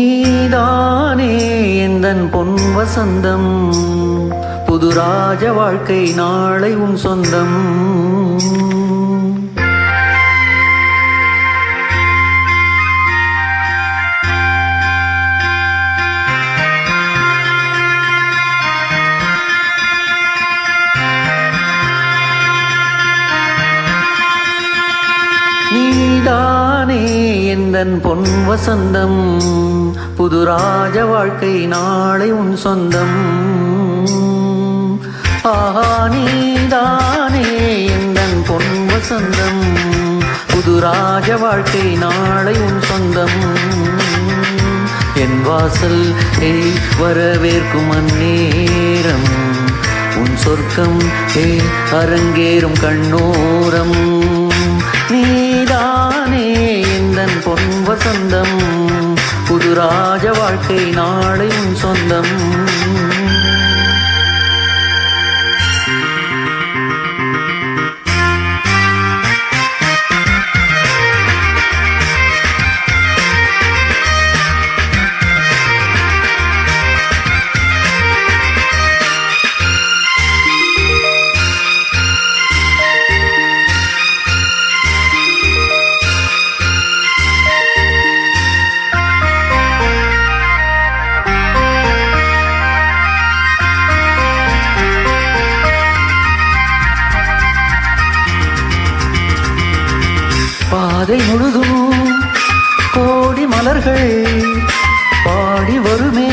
நீதானே எந்தன் பொன் வசந்தம்? புது ராஜ வாழ்க்கை நாளை உன் சொந்தம். நீதானே எந்தன் பொன் வசந்தம் புது ராஜ வாழ்க்கை நாளை உன் சொந்தம். ஆஹா நீதானே எந்தன் பொன் வசந்தம் புது ராஜ வாழ்க்கை நாளை உன் சொந்தம். என் வாசல் ஏய் வரவேற்கும் அந்நேரம் உன் சொர்க்கம் ஏய் அரங்கேறும் கண்ணோரம். நீ சொந்தம். புது ராஜ வாழ்க்கை நாளையும் சொந்தம். பாதை முழுதும் கோடி மலர்கள் பாடி வருமே.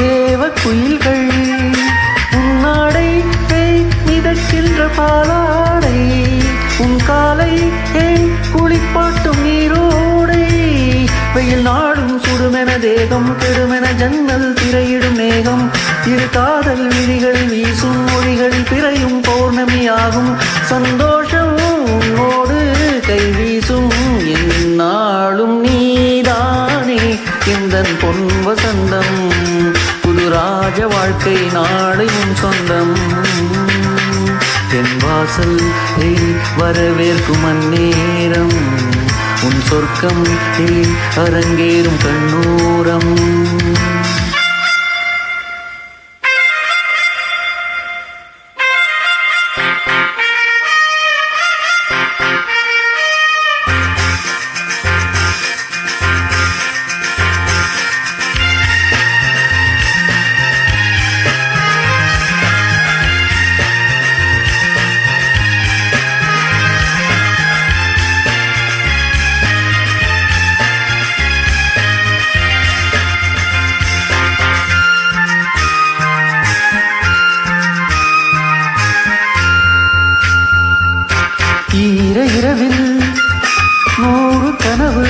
தேவ குயில்கள் உன்னாடை தேய் மிதக்கின்ற பாலாடை உன் காலை தேய் குளிப்பாட்டும் நீரோடை. வெயில் நாடும் சுடுமென தேகம் கெடுமென ஜன்னல் திரையிடும் மேகம். இரு காதல் விழிகள் வீசும் மொழிகள் பிறையும் பௌர்ணமியாகும். சந்தோஷம் வாழ்க்கை நாளையும் சொந்தம். என் வாசல் வரவேற்கும் அந்நேரம். உன் சொர்க்கம் அரங்கேறும் கண்ணூர் இர இரவில் நூறு கனவு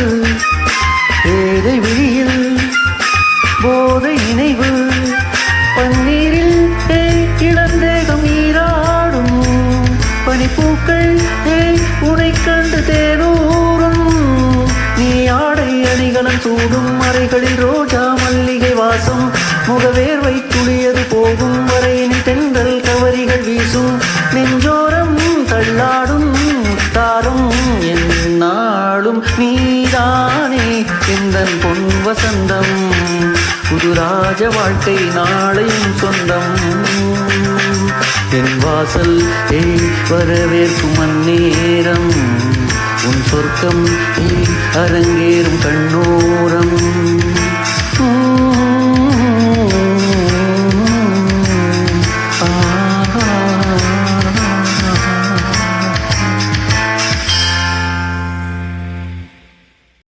பேதை விழியில் போதை நினைவு பன்னீரில் தேய் இளந்தேகம் நீராடும் பனிப்பூக்கள் தேய் உனை கண்டு தேனூரும் நீ ஆடை அணிகலன் சூடும் அறைகளில் ரோஜா மல்லிகை வாசம் முகவேர்வை துளி என்னாலும் நீதானே எந்தன் பொன் வசந்தம்? புது ராஜ வாழ்க்கை நாளையும் சொந்தம். என் வாசல் ஏய் வரவேற்கும் அந்நேரம். உன் சொர்க்கம் ஏய் அரங்கேறும் கண்ணோ